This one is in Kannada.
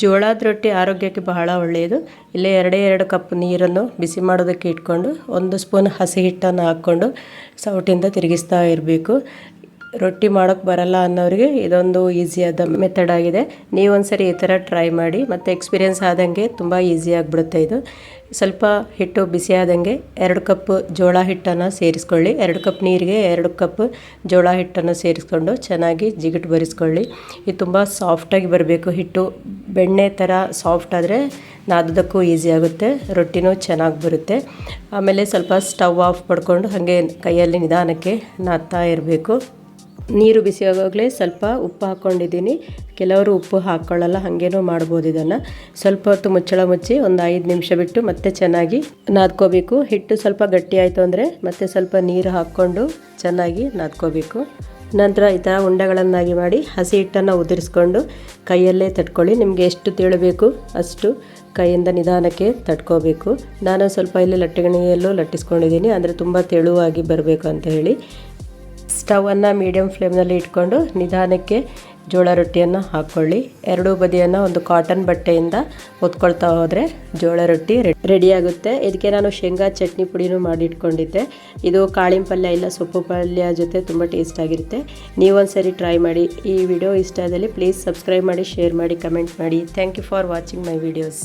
ಜೋಳದ ರೊಟ್ಟಿ ಆರೋಗ್ಯಕ್ಕೆ ಬಹಳ ಒಳ್ಳೆಯದು. ಇಲ್ಲೇ ಎರಡೇ ಎರಡು ಕಪ್ ನೀರನ್ನು ಬಿಸಿ ಮಾಡೋದಕ್ಕೆ ಇಟ್ಕೊಂಡು ಒಂದು ಸ್ಪೂನ್ ಹಸಿ ಹಿಟ್ಟನ್ನು ಹಾಕ್ಕೊಂಡು ಸೌಟಿಂದ ತಿರುಗಿಸ್ತಾ ಇರಬೇಕು. ರೊಟ್ಟಿ ಮಾಡೋಕ್ಕೆ ಬರಲ್ಲ ಅನ್ನೋರಿಗೆ ಇದೊಂದು ಈಸಿಯಾದ ಮೆಥಡ್ ಆಗಿದೆ. ನೀವೊಂದ್ಸರಿ ಈ ಥರ ಟ್ರೈ ಮಾಡಿ, ಮತ್ತು ಎಕ್ಸ್ಪೀರಿಯೆನ್ಸ್ ಆದಂಗೆ ತುಂಬ ಈಸಿ ಆಗಿಬಿಡುತ್ತೆ ಇದು. ಸ್ವಲ್ಪ ಹಿಟ್ಟು ಬಿಸಿ ಆದಂಗೆ ಎರಡು ಕಪ್ ಜೋಳ ಹಿಟ್ಟನ್ನು ಸೇರಿಸ್ಕೊಳ್ಳಿ. ಎರಡು ಕಪ್ ನೀರಿಗೆ ಎರಡು ಕಪ್ ಜೋಳ ಹಿಟ್ಟನ್ನು ಸೇರಿಸ್ಕೊಂಡು ಚೆನ್ನಾಗಿ ಜಿಗಿಟ್ ಬರಿಸ್ಕೊಳ್ಳಿ. ಇದು ತುಂಬ ಸಾಫ್ಟಾಗಿ ಬರಬೇಕು. ಹಿಟ್ಟು ಬೆಣ್ಣೆ ಥರ ಸಾಫ್ಟ್ ಆದರೆ ನಾದೋದಕ್ಕೂ ಈಸಿ ಆಗುತ್ತೆ. ರೊಟ್ಟಿನೂ ಚೆನ್ನಾಗಿ ಬರುತ್ತೆ. ಆಮೇಲೆ ಸ್ವಲ್ಪ ಸ್ಟವ್ ಆಫ್ ಪಡ್ಕೊಂಡು ಹಾಗೆ ಕೈಯಲ್ಲಿ ನಿಧಾನಕ್ಕೆ ನಾದ್ತಾ ಇರಬೇಕು. ನೀರು ಬಿಸಿ ಆಗೋಗಲೇ ಸ್ವಲ್ಪ ಉಪ್ಪು ಹಾಕ್ಕೊಂಡಿದ್ದೀನಿ. ಕೆಲವರು ಉಪ್ಪು ಹಾಕ್ಕೊಳ್ಳಲ್ಲ ಹಾಗೇನೂ ಮಾಡ್ಬೋದು ಇದನ್ನು. ಸ್ವಲ್ಪ ಹೊತ್ತು ಮುಚ್ಚಳ ಮುಚ್ಚಿ ಒಂದು ಐದು ನಿಮಿಷ ಬಿಟ್ಟು ಮತ್ತೆ ಚೆನ್ನಾಗಿ ನಾದ್ಕೋಬೇಕು. ಹಿಟ್ಟು ಸ್ವಲ್ಪ ಗಟ್ಟಿ ಆಯಿತು ಅಂದರೆ ಮತ್ತೆ ಸ್ವಲ್ಪ ನೀರು ಹಾಕ್ಕೊಂಡು ಚೆನ್ನಾಗಿ ನಾದ್ಕೋಬೇಕು. ನಂತರ ಈ ಥರ ಉಂಡೆಗಳನ್ನಾಗಿ ಮಾಡಿ ಹಸಿ ಹಿಟ್ಟನ್ನು ಉದುರಿಸ್ಕೊಂಡು ಕೈಯಲ್ಲೇ ತಟ್ಕೊಳ್ಳಿ. ನಿಮಗೆ ಎಷ್ಟು ತಿಳಬೇಕು ಅಷ್ಟು ಕೈಯಿಂದ ನಿಧಾನಕ್ಕೆ ತಟ್ಕೋಬೇಕು. ನಾನು ಸ್ವಲ್ಪ ಇಲ್ಲಿ ಲಟ್ಟಿಗಣಿಯಲ್ಲೂ ಲಟ್ಟಿಸ್ಕೊಂಡಿದ್ದೀನಿ, ಅಂದರೆ ತುಂಬ ತೆಳುವಾಗಿ ಬರಬೇಕು ಅಂತ ಹೇಳಿ. ಸ್ಟವನ್ನು ಮೀಡಿಯಮ್ ಫ್ಲೇಮ್ನಲ್ಲಿ ಇಟ್ಕೊಂಡು ನಿಧಾನಕ್ಕೆ ಜೋಳ ರೊಟ್ಟಿಯನ್ನು ಹಾಕ್ಕೊಳ್ಳಿ ಎರಡೂ ಬದಿಯನ್ನು ಒಂದು ಕಾಟನ್ ಬಟ್ಟೆಯಿಂದ ಹೊತ್ಕೊಳ್ತಾ ಹೋದರೆ ಜೋಳ ರೊಟ್ಟಿ ರೆಡಿ ಆಗುತ್ತೆ. ಇದಕ್ಕೆ ನಾನು ಶೇಂಗಾ ಚಟ್ನಿ ಪುಡಿನೂ ಮಾಡಿ ಇಟ್ಕೊಂಡಿದ್ದೆ ಇದು ಕಾಳಿನ ಪಲ್ಯ ಇಲ್ಲ, ಸೊಪ್ಪು ಪಲ್ಯ ಜೊತೆ ತುಂಬ ಟೇಸ್ಟ್ ಆಗಿರುತ್ತೆ. ನೀವೊಂದ್ಸರಿ ಟ್ರೈ ಮಾಡಿ. ಈ ವಿಡಿಯೋ ಇಷ್ಟ ಆದಲ್ಲಿ ಪ್ಲೀಸ್ ಸಬ್ಸ್ಕ್ರೈಬ್ ಮಾಡಿ ಶೇರ್ ಮಾಡಿ ಕಮೆಂಟ್ ಮಾಡಿ. Thank you for watching my videos